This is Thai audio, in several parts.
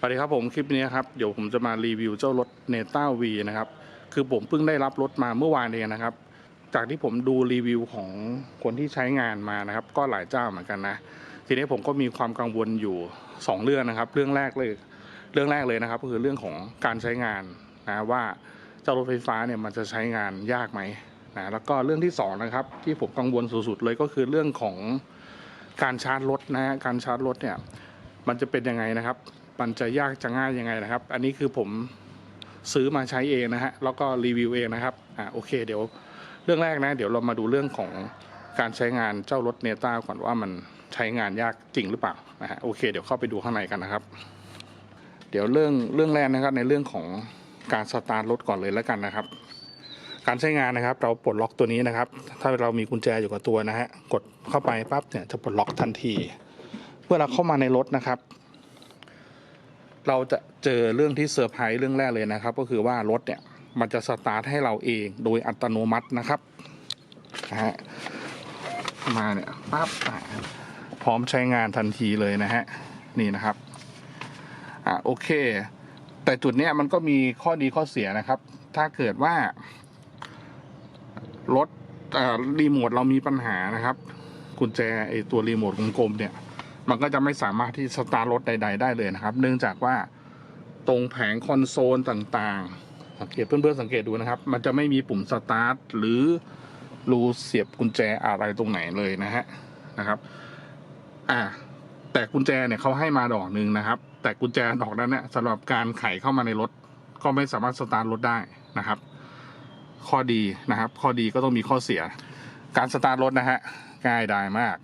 สวัสดีครับผมคลิปนี้ครับเดี๋ยวผมจะมารีวิวเจ้ารถเนต้าวีนะครับคือผมเพิ่งได้รับรถมาเมื่อวานเองนะครับ จากที่ผมดูรีวิวของคนที่ใช้งานมานะครับ ก็หลายเจ้าเหมือนกันนะ ทีนี้ผมก็มีความกังวลอยู่ 2 เรื่องนะครับ เรื่องแรกเลยเรื่องแรกเลยนะครับก็คือเรื่องของการใช้งานนะว่าเจ้ารถไฟฟ้าเนี่ยมันจะใช้งานยากไหมนะแล้วก็เรื่องที่สองนะครับที่ผมกังวลสุดๆเลยก็คือเรื่องของการชาร์จรถนะฮะการชาร์จรถเนี่ยมันจะเป็นยังไงนะครับ มันจะยากจะง่ายยังไงนะครับ อันนี้คือผมซื้อมาใช้เองนะฮะแล้วก็รีวิวเองนะครับอ่าโอเค เดี๋ยวเรื่องแรกนะเดี๋ยวเรามาดูเรื่องของการใช้งานเจ้ารถเนต้าก่อนว่ามันใช้งานยากจริงหรือเปล่านะฮะโอเค เดี๋ยวเข้าไปดูข้างในกันนะครับ เดี๋ยวเรื่องเรื่องแรกนะครับในเรื่องของการสตาร์ทรถก่อนเลยแล้วกันนะครับ การใช้งานนะครับ เราปลดล็อกตัวนี้นะครับ ถ้าเรามีกุญแจอยู่กับตัวนะฮะกดเข้าไปปั๊บเนี่ยจะปลดล็อกทันที เมื่อเราเข้ามาในรถนะครับ เราจะเจอเรื่องที่เซอร์ไพรส์เรื่องแรกเลยนะครับ ก็คือว่ารถเนี่ยมันจะสตาร์ทให้เราเองโดยอัตโนมัตินะครับนะฮะมาเนี่ยปั๊บพร้อมใช้งานทันทีเลยนะฮะนี่นะครับอะโอเค แต่จุดเนี้ยมันก็มีข้อดีข้อเสียนะครับ ถ้าเกิดว่ารถเอ่อรีโมทเรามีปัญหานะครับ กุญแจไอตัวรีโมทกลมๆเนี่ย มันก็จะไม่สามารถที่สตาร์ทรถใด ๆ ได้เลยนะครับ เนื่องจากว่าตรงแผงคอนโซลต่างๆสังเกตเพื่อนๆสังเกตดูนะครับ มันจะไม่มีปุ่มสตาร์ทหรือรูเสียบกุญแจอะไรตรงไหนเลยนะฮะนะครับอ่าแต่กุญแจเนี่ยเขาให้มาดอกหนึ่งนะครับ แต่กุญแจดอกนั้นเนี่ยสำหรับการไขเข้ามาในรถ ก็ไม่สามารถสตาร์ทรถได้นะครับ ข้อดีนะครับ ข้อดีก็ต้องมีข้อเสีย การสตาร์ทรถนะฮะง่ายดายมาก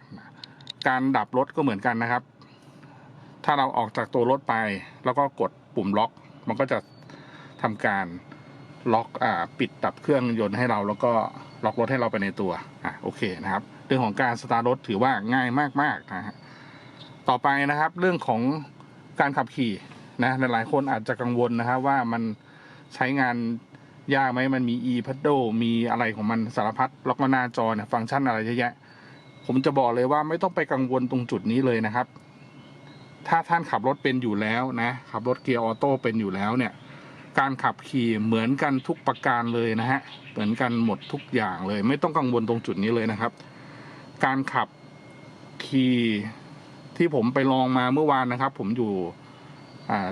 การดับรถก็เหมือนกันนะครับ ถ้าเราออกจากตัวรถไป แล้วก็กดปุ่มล็อก มันก็จะทำการล็อกอ่าปิดดับเครื่องยนต์ให้เรา แล้วก็ล็อกรถให้เราไปในตัวอะโอเคนะครับ เรื่องของการสตาร์ทรถถือว่าง่ายมากๆนะฮะต่อไปนะครับ เรื่องของการขับขี่นะหลายๆคนอาจจะกังวลนะครับว่ามันใช้งานยากไหมมันมี e p a d d l มีอะไรของมันสารพัดแล้วก็หน้าจอเนี่ยฟังก์ชันอะไรเยอะแยะ ผมจะบอกเลยว่าไม่ต้องไปกังวลตรงจุดนี้เลยนะครับ ถ้าท่านขับรถเป็นอยู่แล้วนะ ขับรถเกียร์ออโต้เป็นอยู่แล้วเนี่ย การขับขี่เหมือนกันทุกประการเลยนะฮะ เหมือนกันหมดทุกอย่างเลย ไม่ต้องกังวลตรงจุดนี้เลยนะครับ การขับขี่ที่ผมไปลองมาเมื่อวานนะครับ ผมอยู่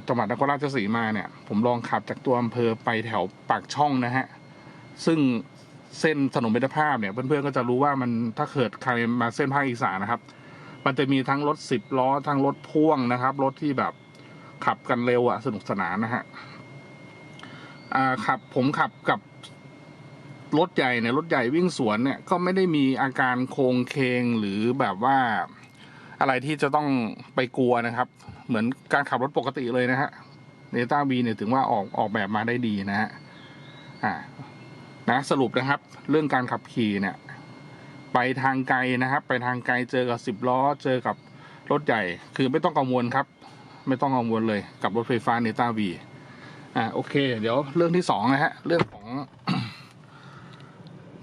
จังหวัดนครราชสีมาเนี่ย ผมลองขับจากตัวอำเภอไปแถวปากช่องนะฮะ ซึ่ง เส้นถนนมิตรภาพเนี่ยเพื่อนๆก็จะรู้ว่ามันถ้าเกิดใครมาเส้นภาคอีสานนะครับ มันจะมีทั้งรถสิบล้อทั้งรถพ่วงนะครับ รถที่แบบขับกันเร็วอะสนุกสนานนะฮะขับผมขับกับรถใหญ่เนี่ยรถใหญ่วิ่งสวนเนี่ยก็ไม่ได้มีอาการโคงเคงหรือแบบว่าอะไรที่จะต้องไปกลัวนะครับ เหมือนการขับรถปกติเลยนะฮะเนต้าวีเนี่ยถึงว่าออกออกแบบมาได้ดีนะฮะอ่า นะสรุปนะครับ เรื่องการขับขี่เนี่ย ไปทางไกลนะครับ ไปทางไกลเจอกับสิบล้อ เจอกับรถใหญ่ คือไม่ต้องกังวลครับ ไม่ต้องกังวลเลยกับรถไฟฟ้าเนต้าวีอ่าโอเค เดี๋ยวเรื่องที่สองนะฮะเรื่องของ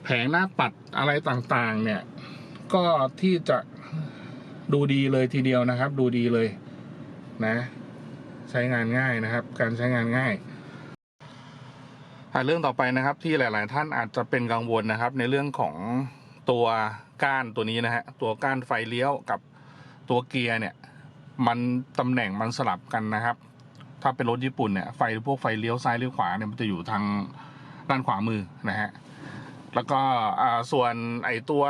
แผงหน้าปัดอะไรต่างๆ เนี่ย ก็ที่จะดูดีเลยทีเดียวนะครับ ดูดีเลยนะ ใช้งานง่ายนะครับ การใช้งานง่าย เรื่องต่อไปนะครับที่หลาย ๆ ท่านอาจจะเป็นกังวลนะครับ ในเรื่องของตัวก้านตัวนี้นะฮะตัวก้านไฟเลี้ยวกับตัวเกียร์เนี่ยมันตำแหน่งมันสลับกันนะครับ ถ้าเป็นรถญี่ปุ่นเนี่ยไฟพวกไฟเลี้ยวซ้ายเลี้ยวขวาเนี่ยมันจะอยู่ทางด้านขวามือนะฮะแล้วก็อ่าส่วนไอตัว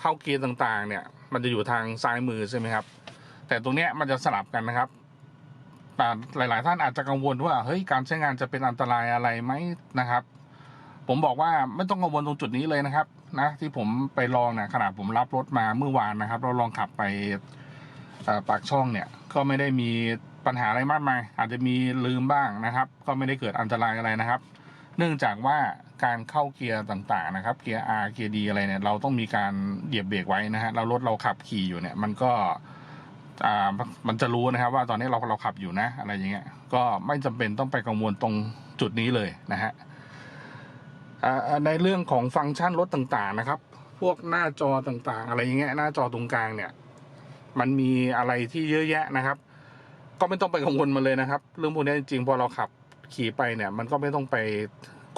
เข้าเกียร์ต่าง ๆ เนี่ยมันจะอยู่ทางซ้ายมือใช่ไหมครับ แต่ตรงเนี้ยมันจะสลับกันนะครับ แต่หลาย ๆ ท่านอาจจะกังวลว่าเฮ้ยการใช้งานจะเป็นอันตรายอะไรไหมนะครับ ผมบอกว่าไม่ต้องกังวลตรงจุดนี้เลยนะครับ นะที่ผมไปลองเนี่ยขนาดผมรับรถมาเมื่อวานนะครับ เราลองขับไปปากช่องเนี่ยก็ไม่ได้มีปัญหาอะไรมากมาย อาจจะมีลืมบ้างนะครับ ก็ไม่ได้เกิดอันตรายอะไรนะครับ เนื่องจากว่าการเข้าเกียร์ต่างๆนะครับ เกียร์ R เกียร์ D อะไรเนี่ยเราต้องมีการเหยียบเบรกไว้นะฮะแล้วรถเราขับขี่อยู่เนี่ยมันก็ อ่ามันจะรู้นะครับว่าตอนนี้เราเราขับอยู่นะอะไรอย่างเงี้ย ก็ไม่จำเป็นต้องไปกังวลตรงจุดนี้เลยนะฮะในเรื่องของฟังก์ชันรถต่างๆนะครับ พวกหน้าจอต่างๆ อะไรอย่างเงี้ยหน้าจอตรงกลางเนี่ย มันมีอะไรที่เยอะแยะนะครับ ก็ไม่ต้องไปกังวลมันเลยนะครับ เรื่องพวกนี้จริงๆพอเราขับขี่ไปเนี่ย มันก็ไม่ต้องไป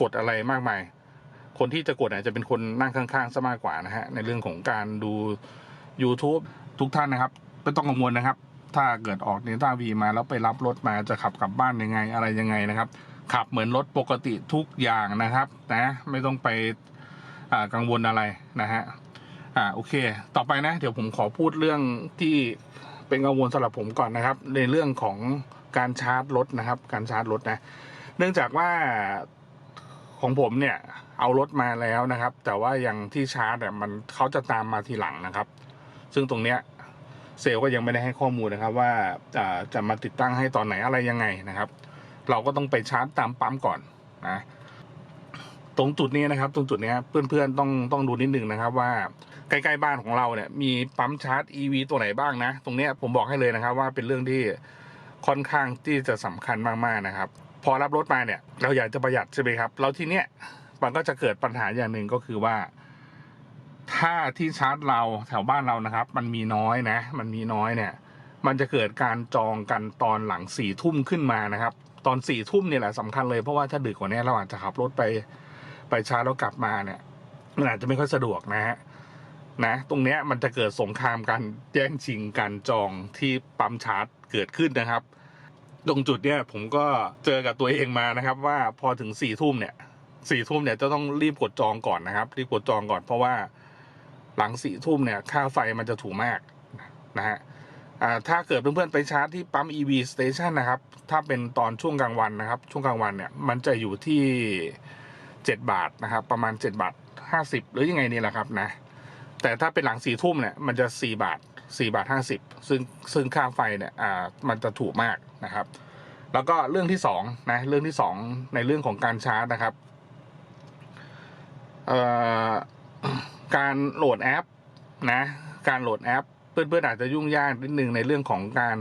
กดอะไรมากมาย คนที่จะกดอาจจะเป็นคนนั่งข้างๆซะมากกว่านะฮะในเรื่องของการดู YouTube ทุกท่านนะครับ ไม่ต้องกังวลนะครับ ถ้าเกิดออกเนต้าวีมาแล้วไปรับรถมาจะขับกลับบ้านยังไงอะไรยังไงนะครับ ขับเหมือนรถปกติทุกอย่างนะครับนะไม่ต้องไปกังวลอะไรนะฮะอ่าโอเค ต่อไปนะ เดี๋ยวผมขอพูดเรื่องที่เป็นกังวลสำหรับผมก่อนนะครับ ในเรื่องของการชาร์จรถนะครับ การชาร์จรถนะ เนื่องจากว่าของผมเนี่ยเอารถมาแล้วนะครับ แต่ว่าอย่างที่ชาร์จอะมันเขาจะตามมาทีหลังนะครับ ซึ่งตรงเนี้ย เซลล์ก็ยังไม่ได้ให้ข้อมูลนะครับ ว่าจะมาติดตั้งให้ตอนไหนอะไรยังไงนะครับ เราก็ต้องไปชาร์จตามปั๊มก่อนนะตรงจุดนี้นะครับ ตรงจุดนี้เพื่อนๆต้องต้องดูนิดนึงนะครับ ว่าใกล้ๆบ้านของเราเนี่ย มีปั๊มชาร์จ EV ตัวไหนบ้างนะ ตรงนี้ผมบอกให้เลยนะครับ ว่าเป็นเรื่องที่ค่อนข้างที่จะสำคัญมากๆนะครับ พอรับรถมาเนี่ย เราอยากจะประหยัดใช่ไหมครับ แล้วทีเนี้ยมันก็จะเกิดปัญหาอย่างหนึ่งก็คือว่า ถ้าที่ชาร์จเราแถวบ้านเรานะครับ มันมีน้อยนะ มันมีน้อยเนี่ย มันจะเกิดการจองกันตอนหลังสี่ทุ่มขึ้นมานะครับ ตอนสี่ทุ่มเนี่ยแหละสำคัญเลยเพราะว่าถ้าดึกกว่านี้เราอาจจะขับรถไปไปชาร์จแล้วกลับมาเนี่ยมันอาจจะไม่ค่อยสะดวกนะฮะนะ ตรงเนี้ยมันจะเกิดสงครามกันแย่งชิงการจองที่ปั๊มชาร์จเกิดขึ้นนะครับ ตรงจุดเนี่ยผมก็เจอกับตัวเองมานะครับ ว่าพอถึงสี่ทุ่มเนี่ยสี่ทุ่มเนี่ยจะต้องรีบกดจองก่อนนะครับ รีบกดจองก่อนเพราะว่า หลังสี่ทุ่มเนี่ยค่าไฟมันจะถูกมากนะฮะถ้าเกิดเพื่อนๆไปชาร์จที่ปั๊ม EV Station นะครับ ถ้าเป็นตอนช่วงกลางวันนะครับ ช่วงกลางวันเนี่ยมันจะอยู่ที่ 7 บาทนะครับ ประมาณ 7 บาท 50 หรือยังไงนี่แหละครับนะ แต่ถ้าเป็นหลังสี่ทุ่มเนี่ยมันจะ 4 บาท 4 บาท 50 ซึ่งซึ่งค่าไฟเนี่ยอ่ามันจะถูกมากนะครับ แล้วก็เรื่องที่สองนะเรื่องที่สองในเรื่องของการชาร์จนะครับ เอ่อ การโหลดแอปนะ การโหลดแอป เพื่อนๆอาจจะยุ่งยากนิดนึงในเรื่องของการ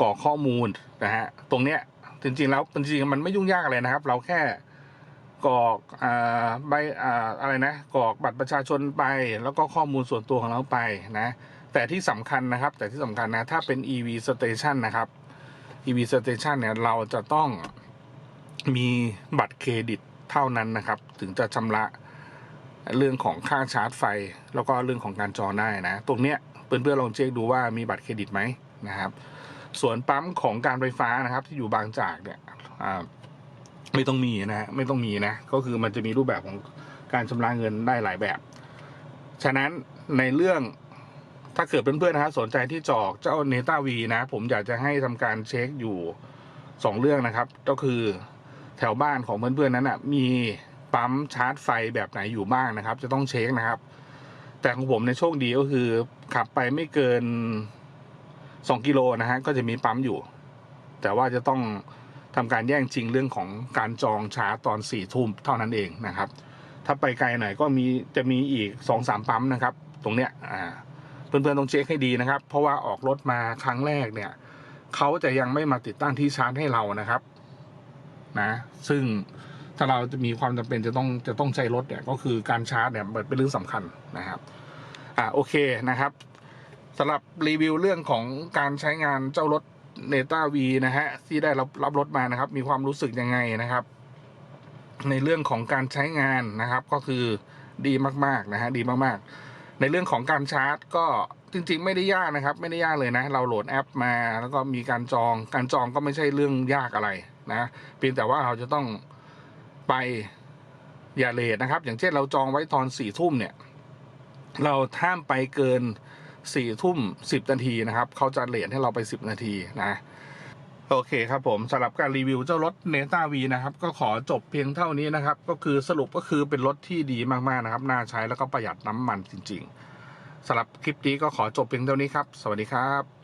กรอกข้อมูลนะฮะตรงเนี้ยจริงๆแล้วจริงๆมันไม่ยุ่งยากอะไรนะครับ เราแค่กรอกอ่าใบอ่าอะไรนะกรอกบัตรประชาชนไป แล้วก็ข้อมูลส่วนตัวของเราไปนะ แต่ที่สำคัญนะครับ แต่ที่สำคัญนะ ถ้าเป็น EV Station นะครับ EV Station เนี่ยเราจะต้องมีบัตรเครดิตเท่านั้นนะครับ ถึงจะชำระ เรื่องของค่าชาร์จไฟ แล้วก็เรื่องของการจองได้นะ ตรงเนี้ยเพื่อนๆลองเช็คดูว่ามีบัตรเครดิตไหมนะครับ ส่วนปั๊มของการไฟฟ้านะครับ ที่อยู่บางจากเนี่ยไม่ต้องมีนะไม่ต้องมีนะก็คือมันจะมีรูปแบบของการชำระเงินได้หลายแบบ ฉะนั้นในเรื่องถ้าเกิดเพื่อนๆนะครับสนใจที่จอกเจ้าเนต้าวีนะ ผมอยากจะให้ทำการเช็คอยู่สองเรื่องนะครับ ก็คือแถวบ้านของเพื่อนๆนั้นอะมี ปั๊มชาร์จไฟแบบไหนอยู่บ้างนะครับ จะต้องเช็คนะครับ แต่ของผมในโชคดีก็คือ ขับไปไม่เกินสองกิโลนะฮะก็จะมีปั๊มอยู่ แต่ว่าจะต้องทำการแย่งชิงเรื่องของการจองชาร์จตอนสี่ทุ่มเท่านั้นเองนะครับ ถ้าไปไกลหน่อยก็มีจะมีอีกสองสามปั๊มนะครับ ตรงเนี้ยอ่าเพื่อนๆต้องเช็คให้ดีนะครับ เพราะว่าออกรถมาครั้งแรกเนี่ยเขาจะยังไม่มาติดตั้งที่ชาร์จให้เรานะครับ นะ ซึ่ง ถ้าเราจะมีความจำเป็นจะต้องจะต้องใช้รถเนี่ยก็คือการชาร์จเนี่ยเป็นเรื่องสำคัญนะครับอ่าโอเคนะครับสำหรับรีวิวเรื่องของการใช้งานเจ้ารถเนต้าวีนะฮะที่ได้รับรับรถมานะครับ มีความรู้สึกยังไงนะครับ ในเรื่องของการใช้งานนะครับ ก็คือดีมากๆนะฮะดีมากๆ ในเรื่องของการชาร์จ ก็จริง ๆ ไม่ได้ยากนะครับ ไม่ได้ยากเลยนะ เราโหลดแอปมา แล้วก็มีการจอง การจองก็ไม่ใช่เรื่องยากอะไรนะเพียงแต่ว่าเราจะต้อง ไปอย่าเลทนะครับ อย่างเช่นเราจองไว้ตอนสี่ทุ่มเนี่ย เราห้ามไปเกินสี่ทุ่มสิบนาทีนะครับ เขาจะเลทให้เราไปสิบนาทีนะ โอเคครับผมสำหรับการรีวิวเจ้ารถเนต้าวีนะครับ ก็ขอจบเพียงเท่านี้นะครับ ก็คือสรุปก็คือเป็นรถที่ดีมากๆนะครับ น่าใช้แล้วก็ประหยัดน้ำมันจริง ๆสำหรับคลิปนี้ก็ขอจบเพียงเท่านี้ครับ สวัสดีครับ